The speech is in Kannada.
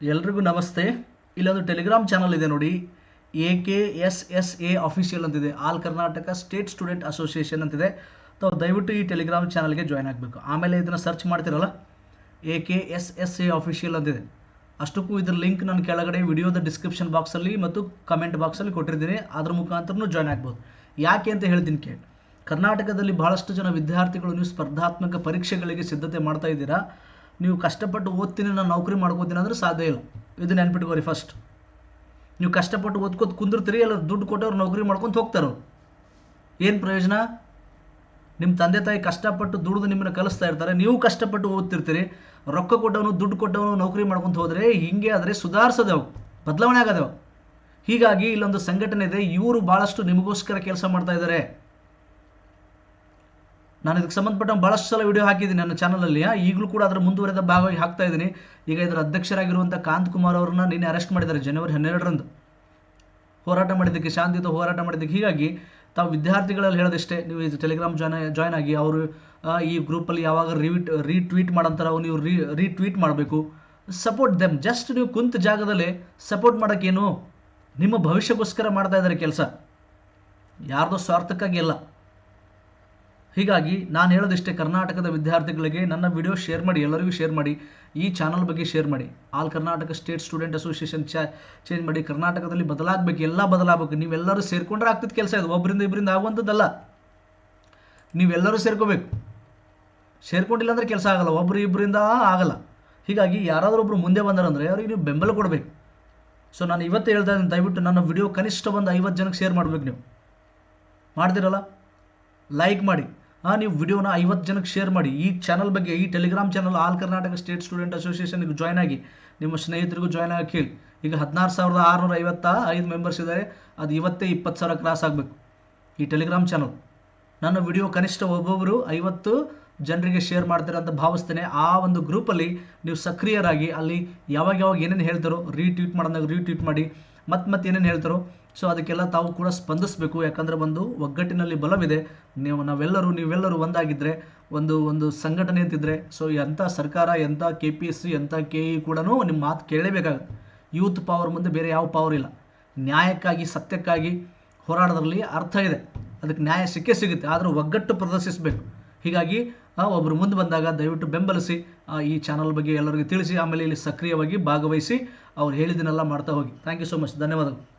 ಎಲ್ರಿಗೂ ನಮಸ್ತೆ. ಇಲ್ಲೊಂದು ಟೆಲಿಗ್ರಾಮ್ ಚಾನಲ್ ಇದೆ ನೋಡಿ. A K S S A official ಅಂತಿದೆ. All Karnataka state student association ಅಂತಿದೆ. ತಾವು ದಯವಿಟ್ಟು ಈ ಟೆಲಿಗ್ರಾಮ್ ಚಾನಲ್ಗೆ ಜಾಯ್ನ್ ಆಗಬೇಕು. ಆಮೇಲೆ ಇದನ್ನು ಸರ್ಚ್ ಮಾಡ್ತಿರಲ್ಲ? A K S S A official ಅಂತಿದೆ. ಅಷ್ಟಕ್ಕೂ ಇದ್ರ ಲಿಂಕ್ ನಾನು ಕೆಳಗಡೆ ವಿಡಿಯೋದ ಡಿಸ್ಕ್ರಿಪ್ಷನ್ ಬಾಕ್ಸಲ್ಲಿ ಮತ್ತು ಕಮೆಂಟ್ ಬಾಕ್ಸಲ್ಲಿ ಕೊಟ್ಟಿರ್ತೀನಿ. ಅದ್ರ ಮುಖಾಂತರನೂ ಜಾಯ್ನ್ ಆಗ್ಬೋದು. ಯಾಕೆ ಅಂತ ಹೇಳ್ತೀನಿ ಕೇಳಿ. ಕರ್ನಾಟಕದಲ್ಲಿ ಬಹಳಷ್ಟು ಜನ ವಿದ್ಯಾರ್ಥಿಗಳು ನೀವು ಸ್ಪರ್ಧಾತ್ಮಕ ಪರೀಕ್ಷೆಗಳಿಗೆ ಸಿದ್ಧತೆ ಮಾಡ್ತಾ ಇದ್ದೀರಾ? ನೀವು ಕಷ್ಟಪಟ್ಟು ಓದ್ತೀನಿ, ನಾನು ನೌಕರಿ ಮಾಡ್ಕೋತೀನಿ ಅಂದ್ರೆ ಸಾಧ್ಯ ಇಲ್ಲ. ಇದು ನೆನ್ಪಿಟ್ಕೋರಿ ಫಸ್ಟ್ ನೀವು ಕಷ್ಟಪಟ್ಟು ಓದ್ಕೋತ ಕುಂದಿರ್ತೀರಿ ಎಲ್ಲ ದುಡ್ಡು ಕೊಟ್ಟವ್ರು ನೌಕರಿ ಮಾಡ್ಕೊಂತ ಹೋಗ್ತಾರೆ ಏನು ಪ್ರಯೋಜನ? ನಿಮ್ಮ ತಂದೆ ತಾಯಿ ಕಷ್ಟಪಟ್ಟು ದುಡ್ದು ನಿಮ್ಮನ್ನ ಕಲಿಸ್ತಾ ಇರ್ತಾರೆ, ನೀವು ಕಷ್ಟಪಟ್ಟು ಓದ್ತಿರ್ತೀರಿ, ರೊಕ್ಕ ಕೊಟ್ಟವನು, ದುಡ್ಡು ಕೊಟ್ಟವನು ನೌಕರಿ ಮಾಡ್ಕೊಂತ ಹೋದರೆ ಹಿಂಗೆ ಆದರೆ ಸುಧಾರಿಸೋದವು, ಬದಲಾವಣೆ ಆಗೋದವು. ಹೀಗಾಗಿ ಇಲ್ಲೊಂದು ಸಂಘಟನೆ ಇದೆ, ಇವರು ಭಾಳಷ್ಟು ನಿಮಗೋಸ್ಕರ ಕೆಲಸ ಮಾಡ್ತಾ ಇದ್ದಾರೆ. ನಾನು ಇದಕ್ಕೆ ಸಂಬಂಧಪಟ್ಟ ಭಾಳಷ್ಟು ಸಲ ವಿಡಿಯೋ ಹಾಕಿದ್ದೀನಿ ನನ್ನ ಚಾನಲಲ್ಲಿ ಈಗಲೂ ಕೂಡ ಅದರ ಮುಂದುವರೆದ ಭಾಗವಾಗಿ ಹಾಕ್ತಾ ಇದ್ದೀನಿ. ಈಗ ಇದರ ಅಧ್ಯಕ್ಷರಾಗಿರುವಂಥ ಕಾಂತ್ ಕುಮಾರ್ ಅವ್ರನ್ನ ನಿನ್ನೆ ಅರೆಸ್ಟ್ ಮಾಡಿದ್ದಾರೆ ಜನವರಿ ಹನ್ನೆರಡರಂದು. ಹೋರಾಟ ಮಾಡಿದ್ದಕ್ಕೆ, ಶಾಂತಿಯುತ ಹೋರಾಟ ಮಾಡಿದ್ದಕ್ಕೆ. ಹೀಗಾಗಿ ತಾವು ವಿದ್ಯಾರ್ಥಿಗಳಲ್ಲಿ ಹೇಳೋದಿಷ್ಟೇ, ನೀವು ಇದು ಟೆಲಿಗ್ರಾಮ್ ಜಾಯ್ ಜಾಯ್ನ್ ಆಗಿ ಅವರು ಈ ಗ್ರೂಪಲ್ಲಿ ಯಾವಾಗ ರಿವಿಟ್ ರೀಟ್ವೀಟ್ ಮಾಡಂತಾರೆ ಅವ್ರು ನೀವು ರೀ ರೀಟ್ವೀಟ್ ಮಾಡಬೇಕು. ಸಪೋರ್ಟ್ ದೆಮ್ ಜಸ್ಟ್ ನೀವು ಕುಂತ ಜಾಗದಲ್ಲಿ ಸಪೋರ್ಟ್ ಮಾಡೋಕ್ಕೇನು? ನಿಮ್ಮ ಭವಿಷ್ಯಕ್ಕೋಸ್ಕರ ಮಾಡ್ತಾ ಇದ್ದಾರೆ ಕೆಲಸ. ಯಾರ್ದೋ ಸ್ವಾರ್ಥಕ್ಕಾಗಿ ಅಲ್ಲ. ಹೀಗಾಗಿ ನಾನು ಹೇಳೋದಿಷ್ಟೇ, ಕರ್ನಾಟಕದ ವಿದ್ಯಾರ್ಥಿಗಳಿಗೆ ನನ್ನ ವಿಡಿಯೋ ಶೇರ್ ಮಾಡಿ, ಎಲ್ಲರಿಗೂ ಶೇರ್ ಮಾಡಿ, ಈ ಚಾನಲ್ ಬಗ್ಗೆ ಶೇರ್ ಮಾಡಿ. All Karnataka state student association ಚಾ ಚೇಂಜ್ ಮಾಡಿ, ಕರ್ನಾಟಕದಲ್ಲಿ ಬದಲಾಗಬೇಕು, ಎಲ್ಲ ಬದಲಾಗಬೇಕು, ನೀವೆಲ್ಲರೂ ಸೇರಿಕೊಂಡ್ರೆ ಆಗ್ತಿದ್ದ ಕೆಲಸ ಇದು ಒಬ್ಬರಿಂದ ಇಬ್ಬರಿಂದ ಆಗುವಂಥದ್ದಲ್ಲ. ನೀವೆಲ್ಲರೂ ಸೇರ್ಕೋಬೇಕು. ಸೇರ್ಕೊಂಡಿಲ್ಲ ಅಂದರೆ ಕೆಲಸ ಆಗಲ್ಲ ಒಬ್ಬರು ಇಬ್ಬರಿಂದ ಆಗಲ್ಲ. ಹೀಗಾಗಿ ಯಾರಾದರೂ ಒಬ್ಬರು ಮುಂದೆ ಬಂದಾರಂದರೆ ಅವ್ರಿಗೆ ನೀವು ಬೆಂಬಲ ಕೊಡಬೇಕು. ಸೊ ನಾನು ಇವತ್ತು ಹೇಳ್ತಾ ಇದ್ದೀನಿ, ದಯವಿಟ್ಟು ನನ್ನ ವಿಡಿಯೋ ಕನಿಷ್ಠ ಒಂದು ಐವತ್ತು ಜನಕ್ಕೆ ಶೇರ್ ಮಾಡಬೇಕು ನೀವು. ಮಾಡ್ತೀರಲ್ಲ? ಲೈಕ್ ಮಾಡಿ. ಹಾಂ, ನೀವು ವಿಡಿಯೋನ ಐವತ್ತು ಜನಕ್ಕೆ ಶೇರ್ ಮಾಡಿ. ಈ ಚಾನಲ್ ಬಗ್ಗೆ, ಈ Telegram channel all Karnataka state student ಅಸೋಸಿಯೇಷನ್ಗೆ join ಆಗಿ, ನಿಮ್ಮ ಸ್ನೇಹಿತರಿಗೂ ಜಾಯ್ನ್ ಆಗಿ ಕೇಳಿ ಈಗ ಹದಿನಾರು ಸಾವಿರದ ಆರುನೂರ ಐವತ್ತ ಐದು ಮೆಂಬರ್ಸ್ ಇದ್ದಾರೆ ಅದು ಇವತ್ತೇ ಇಪ್ಪತ್ತು ಸಾವಿರ ಕ್ರಾಸ್ ಆಗಬೇಕು. ಈ ಟೆಲಿಗ್ರಾಮ್ ಚಾನಲ್ ನನ್ನ ವಿಡಿಯೋ ಕನಿಷ್ಠ ಒಬ್ಬೊಬ್ಬರು ಐವತ್ತು ಜನರಿಗೆ ಶೇರ್ ಮಾಡ್ತಾರೆ ಅಂತ ಭಾವಿಸ್ತೇನೆ. ಆ ಒಂದು ಗ್ರೂಪಲ್ಲಿ ನೀವು ಸಕ್ರಿಯರಾಗಿ ಅಲ್ಲಿ ಯಾವಾಗ ಯಾವಾಗ ಏನೇನು ಹೇಳ್ತಾರೋ ರೀಟ್ವೀಟ್ ಮಾಡಿದಾಗ ರೀಟ್ವೀಟ್ ಮಾಡಿ. ಮತ್ತೆ ಮತ್ತೆ ಏನೇನು ಹೇಳ್ತಾರೋ ಸೊ ಅದಕ್ಕೆಲ್ಲ ತಾವು ಕೂಡ ಸ್ಪಂದಿಸಬೇಕು. ಯಾಕಂದರೆ ಒಂದು ಒಗ್ಗಟ್ಟಿನಲ್ಲಿ ಬಲವಿದೆ. ನೀವು, ನಾವೆಲ್ಲರೂ, ನೀವೆಲ್ಲರೂ ಒಂದಾಗಿದ್ದರೆ ಒಂದು ಒಂದು ಸಂಘಟನೆ ಅಂತಿದ್ರೆ ಸೊ ಎಂಥ ಸರ್ಕಾರ ಎಂಥ ಕೆ ಪಿ ಎಸ್ ಸಿ ಎಂಥ ಕೆ ಇ ಕೂಡ ನಿಮ್ಮ ಮಾತು ಕೇಳಲೇಬೇಕಾಗುತ್ತೆ. ಯೂತ್ ಪವರ್ ಮುಂದೆ ಬೇರೆ ಯಾವ ಪವರ್ ಇಲ್ಲ. ನ್ಯಾಯಕ್ಕಾಗಿ, ಸತ್ಯಕ್ಕಾಗಿ ಹೋರಾಡೋದ್ರಲ್ಲಿ ಅರ್ಥ ಇದೆ. ಅದಕ್ಕೆ ನ್ಯಾಯ ಸಿಕ್ಕೇ ಸಿಗುತ್ತೆ. ಆದರೂ ಒಗ್ಗಟ್ಟು ಪ್ರದರ್ಶಿಸಬೇಕು. ಹೀಗಾಗಿ ಒಬ್ಬರು ಮುಂದೆ ಬಂದಾಗ ದಯವಿಟ್ಟು ಬೆಂಬಲಿಸಿ ಈ ಚಾನಲ್ ಬಗ್ಗೆ ಎಲ್ಲರಿಗೂ ತಿಳಿಸಿ, ಆಮೇಲೆ ಇಲ್ಲಿ ಸಕ್ರಿಯವಾಗಿ ಭಾಗವಹಿಸಿ ಅವ್ರು ಹೇಳಿದ್ದನ್ನೆಲ್ಲ ಮಾಡ್ತಾ ಹೋಗಿ. ಥ್ಯಾಂಕ್ ಯು ಸೊ ಮಚ್ ಧನ್ಯವಾದಗಳು.